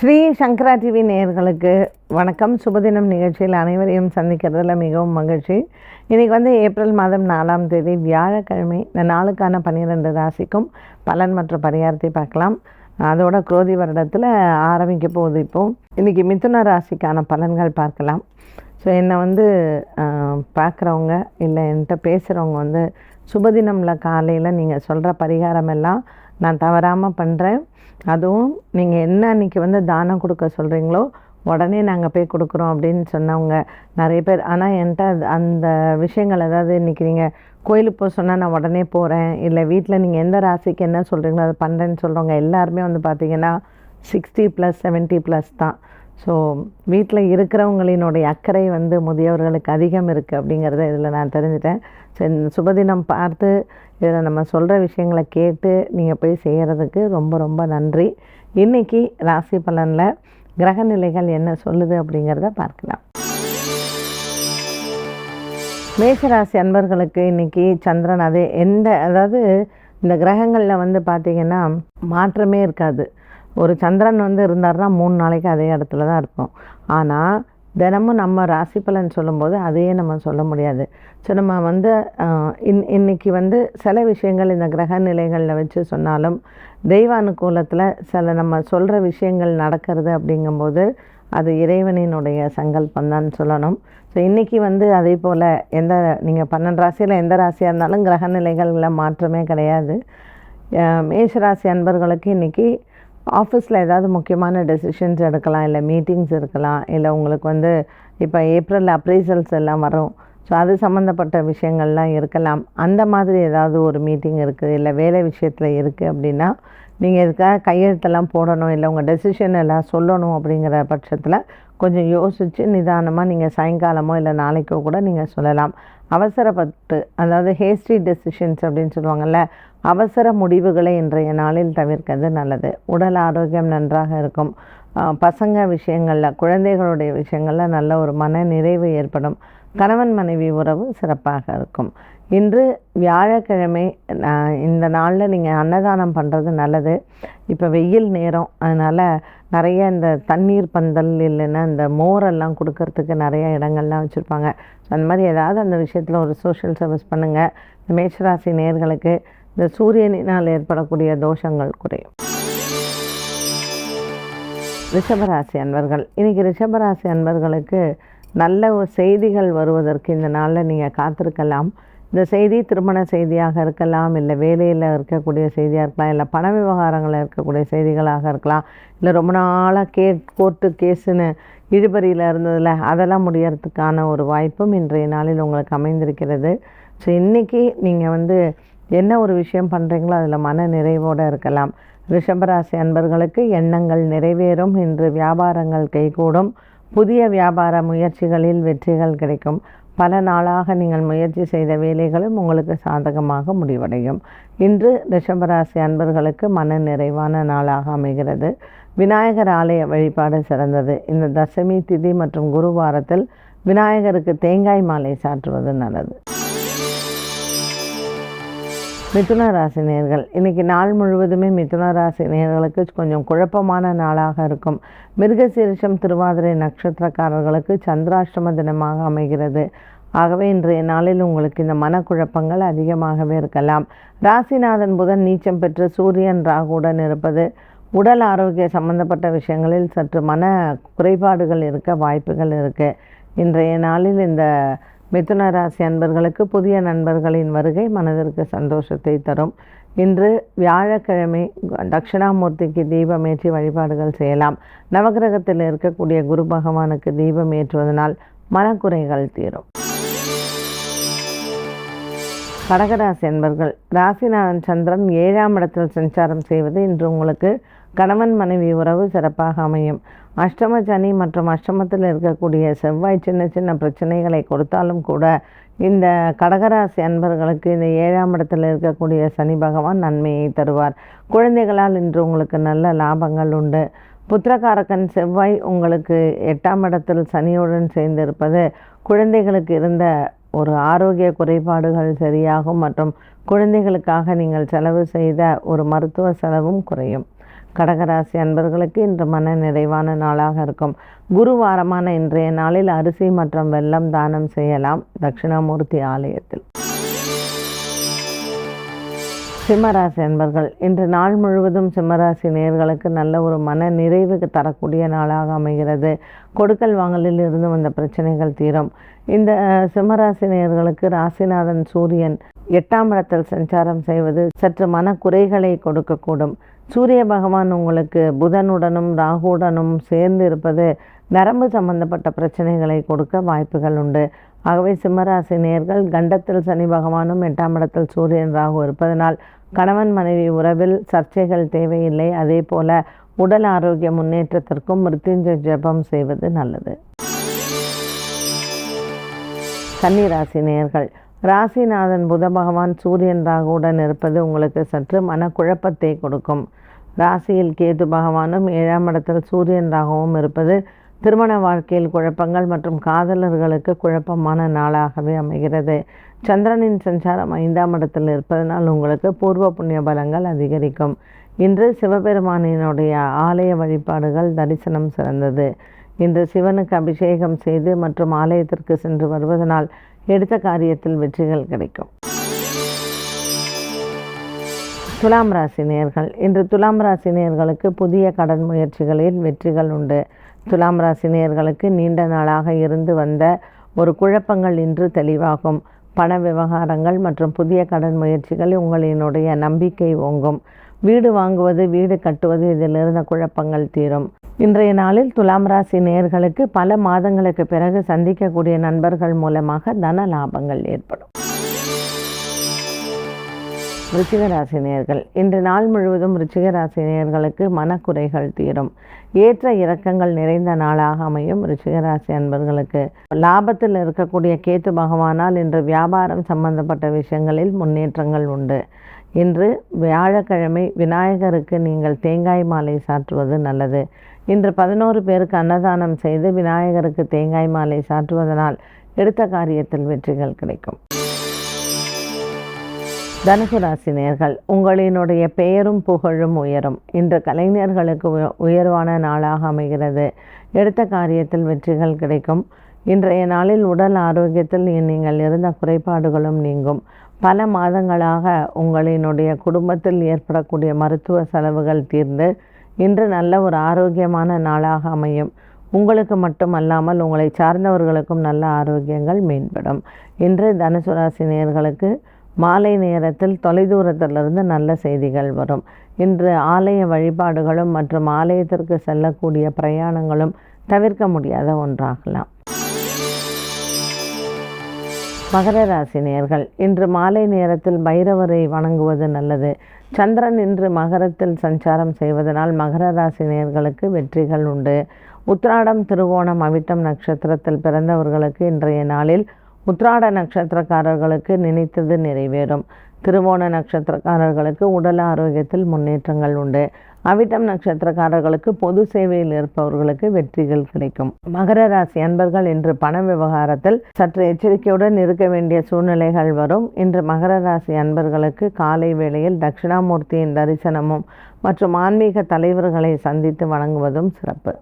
ஸ்ரீ சங்கரா TV நேயர்களுக்கு வணக்கம். சுபதினம் நிகழ்ச்சியில் அனைவரையும் சந்திக்கிறதுல மிகவும் மகிழ்ச்சி. இன்றைக்கி வந்து ஏப்ரல் மாதம் நாலாம் தேதி வியாழக்கிழமை இந்த நாளுக்கான பன்னிரெண்டு ராசிக்கும் பலன் மற்றும் பரிகாரத்தை பார்க்கலாம். அதோட குரோதி வருடத்தில் ஆரம்பிக்க போகுது இப்போது இன்றைக்கி மிதுன ராசிக்கான பலன்கள் பார்க்கலாம். ஸோ என்னை வந்து பார்க்குறவங்க இல்லை என்கிட்ட பேசுகிறவங்க வந்து சுபதினமில் காலையில் நீங்கள் சொல்கிற பரிகாரம் எல்லாம் நான் தவறாமல் பண்ணுறேன் அதுவும் நீங்கள் என்ன அன்றைக்கி வந்து தானம் கொடுக்க சொல்கிறீங்களோ உடனே நாங்கள் போய் கொடுக்குறோம் அப்படின்னு சொன்னவங்க நிறைய பேர். ஆனால் என்கிட்ட அந்த விஷயங்கள் அதாவது இன்றைக்கி நீங்கள் கோயிலுக்கு போக சொன்னால் நான் உடனே போகிறேன் இல்லை வீட்டில் நீங்கள் எந்த ராசிக்கு என்ன சொல்கிறீங்களோ அதை பண்ணுறேன்னு சொல்கிறவங்க எல்லாருமே வந்து பார்த்திங்கன்னா சிக்ஸ்டி ப்ளஸ் 70 ப்ளஸ் தான். ஸோ வீட்டில் இருக்கிறவங்களினுடைய அக்கறை வந்து முதியவர்களுக்கு அதிகம் இருக்குது அப்படிங்கிறத இதில் நான் தெரிஞ்சுட்டேன். சரி சுபதினம் பார்த்து இதில் நம்ம சொல்கிற விஷயங்களை கேட்டு நீங்கள் போய் செய்கிறதுக்கு ரொம்ப ரொம்ப நன்றி. இன்றைக்கி ராசி பலனில் கிரகநிலைகள் என்ன சொல்லுது அப்படிங்கிறத பார்க்கலாம். மேஷராசி அன்பர்களுக்கு இன்னைக்கு சந்திரன் அதே எந்த அதாவது இந்த கிரகங்களில் வந்து பார்த்திங்கன்னா மாற்றமே இருக்காது. ஒரு சந்திரன் வந்து இருந்தாருன்னா மூணு நாளைக்கு அதே இடத்துல தான் இருப்போம். ஆனால் தினமும் நம்ம ராசி பலன் சொல்லும்போது அதையே நம்ம சொல்ல முடியாது. ஸோ நம்ம வந்து இன் இன்னைக்கு வந்து சில விஷயங்கள் இந்த கிரக நிலைகளில் வச்சு சொன்னாலும் தெய்வ அனுகூலத்தில் சில நம்ம சொல்கிற விஷயங்கள் நடக்கிறது அப்படிங்கும்போது அது இறைவனினுடைய சங்கல்பம் தான் சொல்லணும். ஸோ இன்றைக்கி வந்து அதே போல் எந்த நீங்கள் பன்னெண்டு ராசியில் எந்த ராசியாக இருந்தாலும் கிரக நிலைகளில் மாற்றமே கிடையாது. அஹ் மேஷராசி அன்பர்களுக்கு இன்றைக்கி ஆஃபீஸில் ஏதாவது முக்கியமான டெசிஷன்ஸ் எடுக்கலாம் இல்லை மீட்டிங்ஸ் இருக்கலாம் இல்லை உங்களுக்கு வந்து இப்போ ஏப்ரல் அப்ரைசல்ஸ் எல்லாம் வரும். ஸோ அது சம்மந்தப்பட்ட விஷயங்கள்லாம் இருக்கலாம். அந்த மாதிரி ஏதாவது ஒரு மீட்டிங் இருக்குது இல்லை வேலை விஷயத்தில் இருக்குது அப்படின்னா நீங்கள் இதுக்காக கையெழுத்தெல்லாம் போடணும் இல்லை உங்கள் டெசிஷன் எல்லாம் சொல்லணும் அப்படிங்கிற பட்சத்தில் கொஞ்சம் யோசித்து நிதானமாக நீங்கள் சாயங்காலமோ இல்லை நாளைக்கோ கூட நீங்கள் சொல்லலாம். அவசரப்பட்டு அதாவது ஹேஸ்டி டெசிஷன்ஸ் அப்படின்னு சொல்லுவாங்கள்ல அவசர முடிவுகளை இன்றைய நாளில் தவிர்க்கிறது நல்லது. உடல் ஆரோக்கியம் நன்றாக இருக்கும். பசங்க விஷயங்களில் குழந்தைகளுடைய விஷயங்களில் நல்ல ஒரு மன நிறைவு ஏற்படும். கணவன் மனைவி உறவு சிறப்பாக இருக்கும். இன்று வியாழக்கிழமை இந்த நாளில் நீங்கள் அன்னதானம் பண்ணுறது நல்லது. இப்போ வெயில் நேரம் அதனால் நிறைய இந்த தண்ணீர் பந்தல் இல்லைன்னா இந்த மோரெல்லாம் கொடுக்கறதுக்கு நிறைய இடங்கள்லாம் வச்சுருப்பாங்க. ஸோ அந்த மாதிரி ஏதாவது அந்த விஷயத்தில் ஒரு சோஷியல் சர்வீஸ் பண்ணுங்கள் இந்த மேஷராசி நேர்களுக்கு இந்த சூரியனினால் ஏற்படக்கூடிய தோஷங்கள் குறையும். ரிஷபராசி அன்பர்கள். இன்றைக்கி ரிஷபராசி அன்பர்களுக்கு நல்ல ஒரு செய்திகள் வருவதற்கு இந்த நாளில் நீங்கள் காத்திருக்கலாம். இந்த செய்தி திருமண செய்தியாக இருக்கலாம் இல்லை வேலையில் இருக்கக்கூடிய செய்தியாக இருக்கலாம் இல்லை பண விவகாரங்களில் இருக்கக்கூடிய செய்திகளாக இருக்கலாம் இல்லை ரொம்ப நாளாக கே கோர்ட்டு கேஸுன்னு இழுபறியில் இருந்ததில் அதெல்லாம் முடியறதுக்கான ஒரு வாய்ப்பும் இன்றைய நாளில் உங்களுக்கு அமைந்திருக்கிறது. ஸோ இன்றைக்கி நீங்கள் வந்து என்ன ஒரு விஷயம் பண்ணுறீங்களோ அதில் மன நிறைவோடு இருக்கலாம். ரிஷபராசி அன்பர்களுக்கு எண்ணங்கள் நிறைவேறும் இன்று வியாபாரங்கள் கைகூடும். புதிய வியாபார முயற்சிகளில் வெற்றிகள் கிடைக்கும். பல நாளாக நீங்கள் முயற்சி செய்த வேலைகளும் உங்களுக்கு சாதகமாக முடிவடையும். இன்று ரிஷபராசி அன்பர்களுக்கு மன நிறைவான நாளாக அமைகிறது. விநாயகர் ஆலய வழிபாடு சிறந்தது. இந்த தசமி திதி மற்றும் குருவாரத்தில் விநாயகருக்கு தேங்காய் மாலை சாற்றுவது நல்லது. மிதுன ராசி நேர்கள். இன்றைக்கி நாள் முழுவதுமே மிதுன ராசி நேர்களுக்கு கொஞ்சம் குழப்பமான நாளாக இருக்கும். மிருகசீரிஷம் திருவாதிரை நட்சத்திரக்காரர்களுக்கு சந்திராஷ்டம தினமாக அமைகிறது. ஆகவே இன்றைய நாளில் உங்களுக்கு இந்த மனக்குழப்பங்கள் அதிகமாகவே இருக்கலாம். ராசிநாதன் புதன் நீச்சம் பெற்று சூரியன் ராகுடன் இருப்பது உடல் ஆரோக்கிய சம்பந்தப்பட்ட விஷயங்களில் சற்று மன குறைபாடுகள் இருக்க வாய்ப்புகள் இருக்குது இன்றைய நாளில் இந்த மிதுன ராசி அன்பர்களுக்கு புதிய நண்பர்களின் வருகை மனதிற்கு சந்தோஷத்தை தரும். இன்று வியாழக்கிழமை தட்சிணாமூர்த்திக்கு தீபம் ஏற்றி வழிபாடுகள் செய்யலாம். நவகிரகத்தில் இருக்கக்கூடிய குரு பகவானுக்கு தீபம் ஏற்றுவதனால் மனக்குறைகள் தீரும். கடகராசி என்பர்கள் ராசிநாதன் சந்திரன் ஏழாம் இடத்தில் சஞ்சாரம் செய்வது இன்று உங்களுக்கு கணவன் மனைவி உறவு சிறப்பாக அமையும். அஷ்டம சனி மற்றும் அஷ்டமத்தில் இருக்கக்கூடிய செவ்வாய் சின்ன சின்ன பிரச்சனைகளை கொடுத்தாலும் கூட இந்த கடகராசி அன்பர்களுக்கு இந்த ஏழாம் இடத்தில் இருக்கக்கூடிய சனி பகவான் நன்மையை தருவார். குழந்தைகளால் இன்று உங்களுக்கு நல்ல லாபங்கள் உண்டு. புத்திரகாரகன் செவ்வாய் உங்களுக்கு எட்டாம் இடத்தில் சனியுடன் சேர்ந்திருப்பது குழந்தைகளுக்கு இருந்த ஒரு ஆரோக்கிய குறைபாடுகள் சரியாகும் மற்றும் குழந்தைகளுக்காக நீங்கள் செலவு செய்த ஒரு மருத்துவ செலவும் குறையும். கடகராசி அன்பர்களுக்கு இன்று மன நிறைவான நாளாக இருக்கும். குருவாரமான இன்றைய நாளில் அரிசி மற்றும் வெள்ளம் தானம் செய்யலாம். தட்சிணாமூர்த்தி ஆலயத்தில். சிம்மராசி அன்பர்கள் இன்று நாள் முழுவதும் சிம்மராசி நேர்களுக்கு நல்ல ஒரு மன நிறைவு தரக்கூடிய நாளாக அமைகிறது. கொடுக்கல் வாங்கலில் இருந்து வந்த பிரச்சனைகள் தீரும். இந்த சிம்மராசி நேர்களுக்கு ராசிநாதன் சூரியன் எட்டாம் இடத்தில் சஞ்சாரம் செய்வது சற்று மனக்குறைகளை கொடுக்கக்கூடும். சூரிய பகவான் உங்களுக்கு புதனுடனும் ராகுடனும் சேர்ந்து இருப்பது நரம்பு சம்பந்தப்பட்ட பிரச்சனைகளை கொடுக்க வாய்ப்புகள் உண்டு. ஆகவே சிம்மராசி நேர்கள் கண்டத்தில் சனி பகவானும் எட்டாம் இடத்தில் சூரியன் ராகு இருப்பதனால் கணவன் மனைவி உறவில் சர்ச்சைகள் தேவையில்லை. அதே போல உடல் ஆரோக்கிய முன்னேற்றத்திற்கும் மிருத்யுஞ்சய ஜபம் செய்வது நல்லது. கன்னிராசி நேர்கள் ராசிநாதன் புத பகவான் சூரியன் ராகுவுடன் இருப்பது உங்களுக்கு சற்று மனக்குழப்பத்தை கொடுக்கும். ராசியில் கேது பகவானும் ஏழாம் இடத்தில் சூரியன் ராகவும் இருப்பது திருமண வாழ்க்கையில் குழப்பங்கள் மற்றும் காதலர்களுக்கு குழப்பமான நாளாகவே அமைகிறது. சந்திரனின் சஞ்சாரம் ஐந்தாம் இடத்தில் இருப்பதனால் உங்களுக்கு பூர்வ புண்ணிய பலங்கள் அதிகரிக்கும். இன்று சிவபெருமானினுடைய ஆலய வழிபாடுகள் தரிசனம் சிறந்தது. இன்று சிவனுக்கு அபிஷேகம் செய்து மற்றும் ஆலயத்திற்கு சென்று வருவதனால் எடுத்த காரியத்தில் வெற்றிகள் கிடைக்கும். துலாம் ராசி நேர்கள் இன்று துலாம் ராசி நேர்களுக்கு புதிய கடன் முயற்சிகளில் வெற்றிகள் உண்டு. துலாம் ராசி நேர்களுக்கு நீண்ட நாளாக இருந்து வந்த ஒரு குழப்பங்கள் இன்று தெளிவாகும். பண விவகாரங்கள் மற்றும் புதிய கடன் முயற்சிகள் உங்களினுடைய நம்பிக்கை ஓங்கும். வீடு வாங்குவது வீடு கட்டுவது இதில் இருந்த குழப்பங்கள் தீரும். இன்றைய நாளில் துலாம் ராசி நேர்களுக்கு பல மாதங்களுக்கு பிறகு சந்திக்கக்கூடிய நண்பர்கள் மூலமாக தன லாபங்கள் ஏற்படும். ரிச்சிகராசி நேர்கள் இன்று நாள் முழுவதும் ரிச்சிகராசி நேர்களுக்கு மனக்குறைகள் தீரும். ஏற்ற இறக்கங்கள் நிறைந்த நாளாக அமையும் ரிச்சிகராசி அன்பர்களுக்கு. லாபத்தில் இருக்கக்கூடிய கேத்து பகவானால் இன்று வியாபாரம் சம்பந்தப்பட்ட விஷயங்களில் முன்னேற்றங்கள் உண்டு. இன்று வியாழக்கிழமை விநாயகருக்கு நீங்கள் தேங்காய் மாலை சாற்றுவது நல்லது. இன்று பதினோரு பேருக்கு அன்னதானம் செய்து விநாயகருக்கு தேங்காய் மாலை சாற்றுவதனால் எடுத்த காரியத்தில் வெற்றிகள் கிடைக்கும். தனுசு ராசி நேர்கள் உங்களினுடைய பெயரும் புகழும் உயரும். இன்று கலைஞர்களுக்கு உயர்வான நாளாக அமைகிறது. எடுத்த காரியத்தில் வெற்றிகள் கிடைக்கும். இன்றைய நாளில் உடல் ஆரோக்கியத்தில் நீங்கள் இருந்த குறைபாடுகளும் நீங்கும். பல மாதங்களாக உங்களினுடைய குடும்பத்தில் ஏற்படக்கூடிய மருத்துவ செலவுகள் தீர்ந்து இன்று நல்ல ஒரு ஆரோக்கியமான நாளாக அமையும். உங்களுக்கு மட்டுமல்லாமல் உங்களை சார்ந்தவர்களுக்கும் நல்ல ஆரோக்கியங்கள் மேம்படும். இன்று தனுசு ராசி நேர்களுக்கு மாலை நேரத்தில் தொலைதூரத்திலிருந்து நல்ல செய்திகள் வரும். இன்று ஆலய வழிபாடுகளும் மற்றும் ஆலயத்திற்கு செல்லக்கூடிய பிரயாணங்களும் தவிர்க்க முடியாத ஒன்றாகலாம். மகர ராசி நேர்கள் இன்று மாலை நேரத்தில் பைரவரை வணங்குவது நல்லது. சந்திரன் இன்று மகரத்தில் சஞ்சாரம் செய்வதனால் மகர ராசி நேர்களுக்கு வெற்றிகள் உண்டு. உத்ராடம் திருவோணம் அவிட்டம் நட்சத்திரத்தில் பிறந்தவர்களுக்கு இன்றைய நாளில் உத்ராட நட்சத்திரக்காரர்களுக்கு நினைத்தது நிறைவேறும். திருவோண நட்சத்திரக்காரர்களுக்கு உடல் ஆரோக்கியத்தில் முன்னேற்றங்கள் உண்டு. அவிட்டம் நட்சத்திரக்காரர்களுக்கு பொது சேவையில் இருப்பவர்களுக்கு வெற்றிகள் கிடைக்கும். மகர ராசி அன்பர்கள் இன்று பண விவகாரத்தில் சற்று எச்சரிக்கையுடன் இருக்க வேண்டிய சூழ்நிலைகள் வரும். இன்று மகர ராசி அன்பர்களுக்கு காலை வேளையில் தட்சிணாமூர்த்தியின் தரிசனமும் மற்றும் ஆன்மீக தலைவர்களை சந்தித்து வணங்குவதும் சிறப்பு.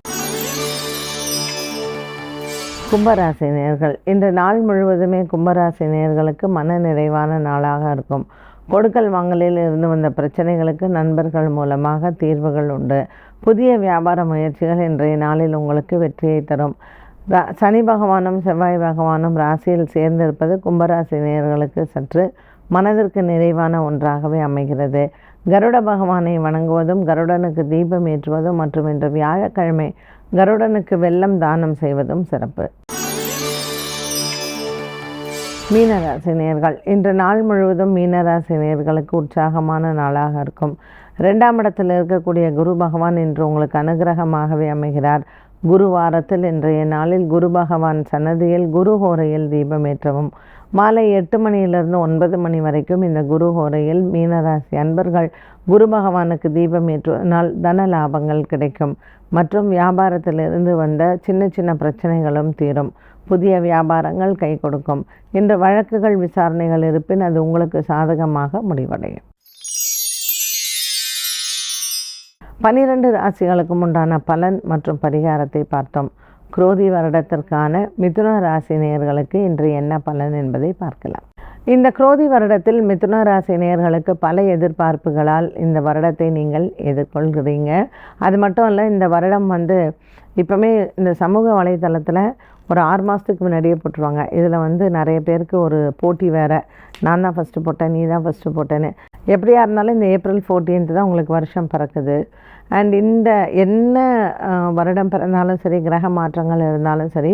கும்பராசி நேர்கள் இன்று நாள் முழுவதுமே கும்பராசி நேர்களுக்கு மன நிறைவான நாளாக இருக்கும். கொடுக்கல் வாங்கலில் இருந்து வந்த பிரச்சனைகளுக்கு நண்பர்கள் மூலமாக தீர்வுகள் உண்டு. புதிய வியாபார முயற்சிகள் இன்றைய நாளில் உங்களுக்கு வெற்றியை தரும். சனி பகவானும் செவ்வாய் பகவானும் ராசியில் சேர்ந்திருப்பது கும்பராசி நேயர்களுக்கு சற்று மனதிற்கு நிறைவான ஒன்றாகவே அமைகிறது. கருட பகவானை வணங்குவதும் கருடனுக்கு தீபம் ஏற்றுவதும் மற்றும் இன்று வியாழக்கிழமை கருடனுக்கு வெள்ளம் தானம் செய்வதும் சிறப்பு. மீனராசினியர்கள். இன்று நாள் முழுவதும் மீனராசினியர்களுக்கு உற்சாகமான நாளாக இருக்கும். ரெண்டாம் இடத்தில் இருக்கக்கூடிய குரு பகவான் இன்று உங்களுக்கு அனுகிரகமாகவே அமைகிறார். குரு வாரத்தில் இன்றைய நாளில் குரு பகவான் சன்னதியில் குரு ஹோரையில் தீபமேற்றவும் மாலை எட்டு மணியிலிருந்து ஒன்பது மணி வரைக்கும் இந்த குரு ஹோரையில் மீனராசி அன்பர்கள் குரு பகவானுக்கு தீபம் ஏற்றுவதனால் தன லாபங்கள் கிடைக்கும். மற்றும் வியாபாரத்திலிருந்து வந்த சின்ன சின்ன பிரச்சனைகளும் தீரும். புதிய வியாபாரங்கள் கை கொடுக்கும். இன்று வழக்குகள் விசாரணைகள் இருப்பின் அது உங்களுக்கு சாதகமாக முடிவடையும். பனிரெண்டு ராசிகளுக்கும் உண்டான பலன் மற்றும் பரிகாரத்தை பார்த்தோம். குரோதி வருடத்திற்கான மிதுன ராசி நேயர்களுக்கு இன்று என்ன பலன் என்பதை பார்க்கலாம். இந்த குரோதி வருடத்தில் மிதுன ராசி நேயர்களுக்கு பல எதிர்பார்ப்புகளால் இந்த வருடத்தை நீங்கள் எதிர்கொள்கிறீங்க. அது மட்டும் இல்லை இந்த வருடம் வந்து இப்போமே இந்த சமூக வலைதளத்தில் ஒரு ஆறு மாதத்துக்கு முன்னாடியே போட்டுருவாங்க. இதில் வந்து நிறைய பேருக்கு ஒரு போட்டி வேறு. நான் தான் ஃபஸ்ட்டு போட்டேன் நீ தான் ஃபஸ்ட்டு போட்டேன்னு. எப்படியா இருந்தாலும் இந்த ஏப்ரல் ஃபோர்டீன்த்து தான் உங்களுக்கு வருஷம் பிறக்குது. அண்ட் இந்த என்ன வருடம் பிறந்தாலும் சரி கிரக மாற்றங்கள் இருந்தாலும் சரி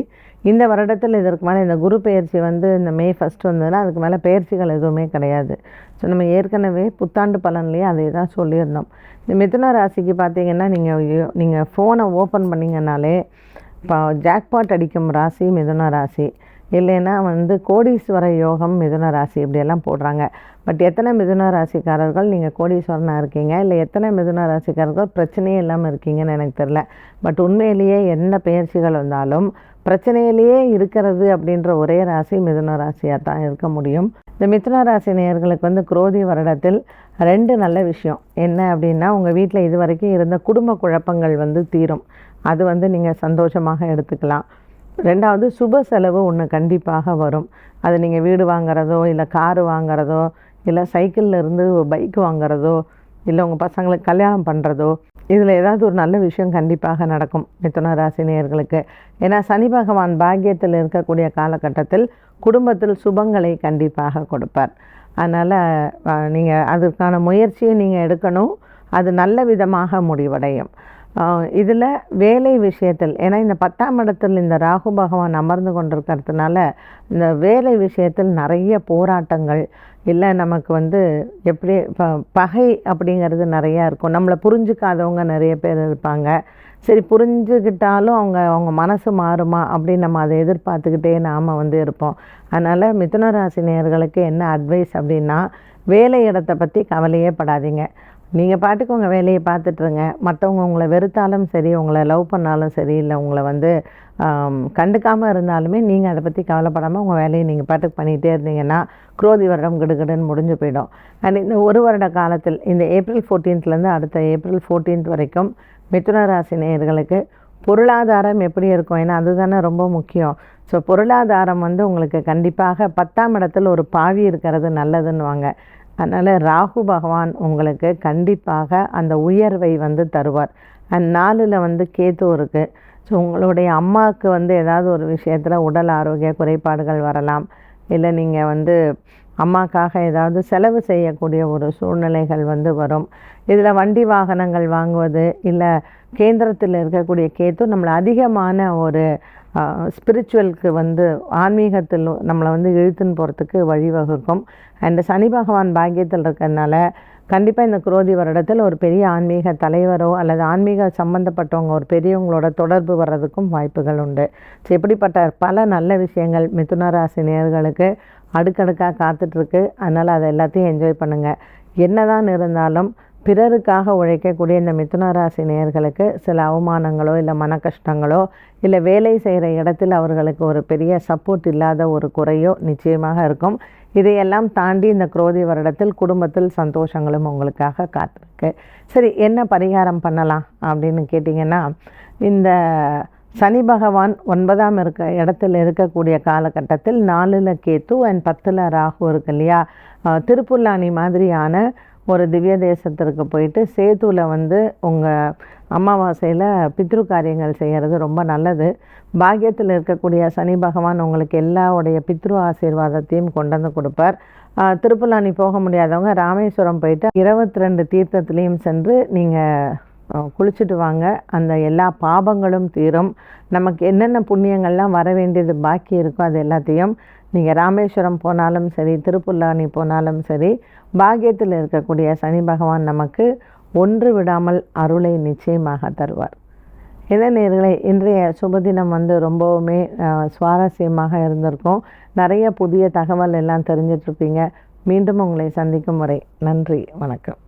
இந்த வருடத்தில் இதற்கு மேலே இந்த குரு பயிற்சி வந்து இந்த மே ஃபஸ்ட் வந்ததுன்னா அதுக்கு மேலே பயிற்சிகள் எதுவுமே கிடையாது. ஸோ நம்ம ஏற்கனவே புத்தாண்டு பலன்லேயே அதை தான் சொல்லியிருந்தோம். இந்த மிதுன ராசிக்கு பார்த்தீங்கன்னா நீங்கள் நீங்கள் ஃபோனை ஓப்பன் பண்ணிங்கனாலே இப்போ ஜாக்பாட் அடிக்கும் ராசி மிதுன ராசி. இல்லைன்னா வந்து கோடீஸ்வர யோகம் மிதுன ராசி இப்படியெல்லாம் போடுறாங்க. பட் எத்தனை மிதுன ராசிக்காரர்கள் நீங்கள் கோடீஸ்வரனாக இருக்கீங்க? இல்லை எத்தனை மிதுன ராசிக்காரர்கள் பிரச்சனையே இல்லாமல் இருக்கீங்கன்னு எனக்கு தெரில பட் உண்மையிலேயே என்ன பயிற்சிகள் வந்தாலும் பிரச்சனையிலேயே இருக்கிறது அப்படின்ற ஒரே ராசி மிதுன ராசியாக தான் இருக்க முடியும். இந்த மிதுன ராசி நேயர்களுக்கு வந்து குரோதி வருடத்தில் ரெண்டு நல்ல விஷயம். என்ன அப்படின்னா உங்கள் வீட்டில் இது வரைக்கும் இருந்த குடும்ப குழப்பங்கள் வந்து தீரும். அது வந்து நீங்கள் சந்தோஷமாக எடுத்துக்கலாம். ரெண்டாவது சுப செலவு ஒன்று கண்டிப்பாக வரும். அது நீங்கள் வீடு வாங்குறதோ இல்லை காரு வாங்குறதோ இல்லை சைக்கிளில் இருந்து பைக் வாங்குறதோ இல்லை உங்கள் பசங்களுக்கு கல்யாணம் பண்ணுறதோ இதில் ஏதாவது ஒரு நல்ல விஷயம் கண்டிப்பாக நடக்கும் மிதுன ராசி நேயர்களுக்கு. ஏன்னா சனி பகவான் பாக்கியத்தில் இருக்கக்கூடிய காலகட்டத்தில் குடும்பத்தில் சுபங்களை கண்டிப்பாக கொடுப்பார். அதனால் நீங்கள் அதற்கான முயற்சியை நீங்கள் எடுக்கணும். அது நல்ல விதமாக முடிவடையும். இதில் வேலை விஷயத்தில் ஏன்னா இந்த பத்தாம் இடத்தில் இந்த ராகு பகவான் அமர்ந்து கொண்டிருக்கிறதுனால இந்த வேலை விஷயத்தில் நிறைய போராட்டங்கள் இல்லை நமக்கு வந்து எப்படி ப பகை அப்படிங்கிறது நிறையா இருக்கும். நம்மளை புரிஞ்சுக்காதவங்க நிறைய பேர் இருப்பாங்க. சரி புரிஞ்சுக்கிட்டாலும் அவங்க அவங்க மனசு மாறுமா அப்படின்னு நம்ம அதை எதிர்பார்த்துக்கிட்டே நாம் வந்து இருப்போம். அதனால் மிதுன ராசினியர்களுக்கு என்ன அட்வைஸ் அப்படின்னா வேலை இடத்தை பற்றி கவலையே படாதீங்க. நீங்கள் பாட்டுக்கு உங்கள் வேலையை பார்த்துட்ருங்க மற்றவங்க உங்களை வெறுத்தாலும் சரி உங்களை லவ் பண்ணாலும் சரி இல்லை உங்களை வந்து கண்டுக்காமல் இருந்தாலுமே நீங்கள் அதை பற்றி கவலைப்படாமல் உங்கள் வேலையை நீங்கள் பாட்டுக்கு பண்ணிகிட்டே இருந்தீங்கன்னா குரோதி வருடம் கிடுகிடுன்னு முடிஞ்சு போயிடும். அண்ட் இந்த ஒரு வருட காலத்தில் இந்த ஏப்ரல் ஃபோர்டீன்த்லேருந்து அடுத்த ஏப்ரல் ஃபோர்டீன்த் வரைக்கும் மிதுன ராசி நேயர்களுக்கு பொருளாதாரம் எப்படி இருக்கும்? ஏன்னா அதுதானே ரொம்ப முக்கியம். ஸோ பொருளாதாரம் வந்து உங்களுக்கு கண்டிப்பாக பத்தாம் இடத்தில் ஒரு பாவி இருக்கிறது நல்லதுன்னு வாங்க அதனால் ராகு பகவான் உங்களுக்கு கண்டிப்பாக அந்த உயர்வை வந்து தருவார். அண்ட் நாளில் வந்து கேத்து இருக்குது ஸோ உங்களுடைய அம்மாவுக்கு வந்து ஏதாவது ஒரு விஷயத்தில் உடல் ஆரோக்கிய குறைபாடுகள் வரலாம். இல்லை நீங்கள் வந்து அம்மாக்காக ஏதாவது செலவு செய்யக்கூடிய ஒரு சூழ்நிலைகள் வந்து வரும். இதில் வண்டி வாகனங்கள் வாங்குவது இல்லை கேந்திரத்தில் இருக்கக்கூடிய கேத்து நம்மளை அதிகமான ஒரு ஸ்பிரிச்சுவலுக்கு வந்து ஆன்மீகத்தில் நம்மளை வந்து இழுத்துன்னு போகிறதுக்கு வழிவகுக்கும். அண்டு சனி பகவான் பாக்கியத்தில் இருக்கிறதுனால கண்டிப்பாக இந்த குரோதி வருடத்தில் ஒரு பெரிய ஆன்மீக தலைவரோ அல்லது ஆன்மீக சம்மந்தப்பட்டவங்க ஒரு பெரியவங்களோட தொடர்பு வர்றதுக்கும் வாய்ப்புகள் உண்டு. ஸோ இப்படிப்பட்ட பல நல்ல விஷயங்கள் மிதுன ராசி நேர்களுக்கு அடுக்கடுக்காக காத்துட்ருக்கு. அதனால் அதை எல்லாத்தையும் என்ஜாய் பண்ணுங்கள் என்னதான் இருந்தாலும் பிறருக்காக உழைக்கக்கூடிய இந்த மிதுன ராசி நேயர்களுக்கு சில அவமானங்களோ இல்லை மன கஷ்டங்களோ இல்லை வேலை செய்கிற இடத்தில் அவர்களுக்கு ஒரு பெரிய சப்போர்ட் இல்லாத ஒரு குறையோ நிச்சயமாக இருக்கும். இதையெல்லாம் தாண்டி இந்த குரோதி வருடத்தில் குடும்பத்தில் சந்தோஷங்களும் உங்களுக்காக காத்திருக்கு. சரி என்ன பரிகாரம் பண்ணலாம் அப்படின்னு கேட்டிங்கன்னா இந்த சனி பகவான் ஒன்பதாம் இருக்க இடத்துல இருக்கக்கூடிய காலகட்டத்தில் நாலில் கேத்து அண்ட் பத்தில் ராகு இருக்கு இல்லையா? திருப்புல்லானி மாதிரியான ஒரு திவ்ய தேசத்திற்கு போயிட்டு சேத்துவில் வந்து உங்கள் அமாவாசையில் பித்ரு காரியங்கள் செய்கிறது ரொம்ப நல்லது. பாக்கியத்தில் இருக்கக்கூடிய சனி பகவான் உங்களுக்கு எல்லாவுடைய பித்ரு ஆசீர்வாதத்தையும் கொண்டு வந்து கொடுப்பார். திருப்புல்லானி போக முடியாதவங்க ராமேஸ்வரம் போயிட்டு இருபத்தி ரெண்டு தீர்த்தத்துலேயும் சென்று நீங்கள் குளிச்சுட்டு வாங்க. அந்த எல்லா பாபங்களும் தீரும். நமக்கு என்னென்ன புண்ணியங்கள்லாம் வர வேண்டியது பாக்கி இருக்கோ அது எல்லாத்தையும் நீங்கள் ராமேஸ்வரம் போனாலும் சரி திருப்புல்லானி போனாலும் சரி பாக்கியத்தில் இருக்கக்கூடிய சனி பகவான் நமக்கு ஒன்று விடாமல் அருளை நிச்சயமாக தருவார். என்ன நேர்களை இன்றைய சுபதினம் வந்து ரொம்பவுமே சுவாரஸ்யமாக இருந்திருக்கும். நிறைய புதிய தகவல் எல்லாம் தெரிஞ்சிட்ருப்பீங்க. மீண்டும் உங்களை சந்திக்கும் முறை நன்றி வணக்கம்.